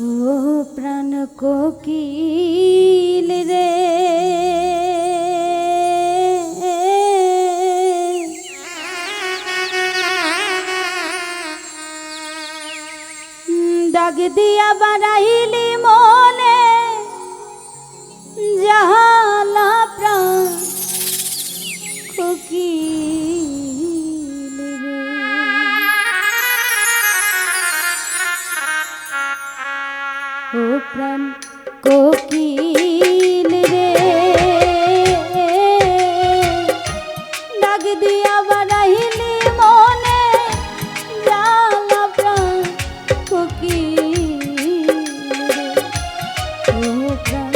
ও প্রাণ কোকিল রে। ও প্রাণ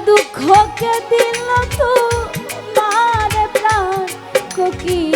দুঃখকে দিল তো মারে প্রাণ কোকিল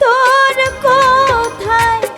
তোর কোথায়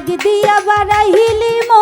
দাগ দিয়া বাড়াইলি মো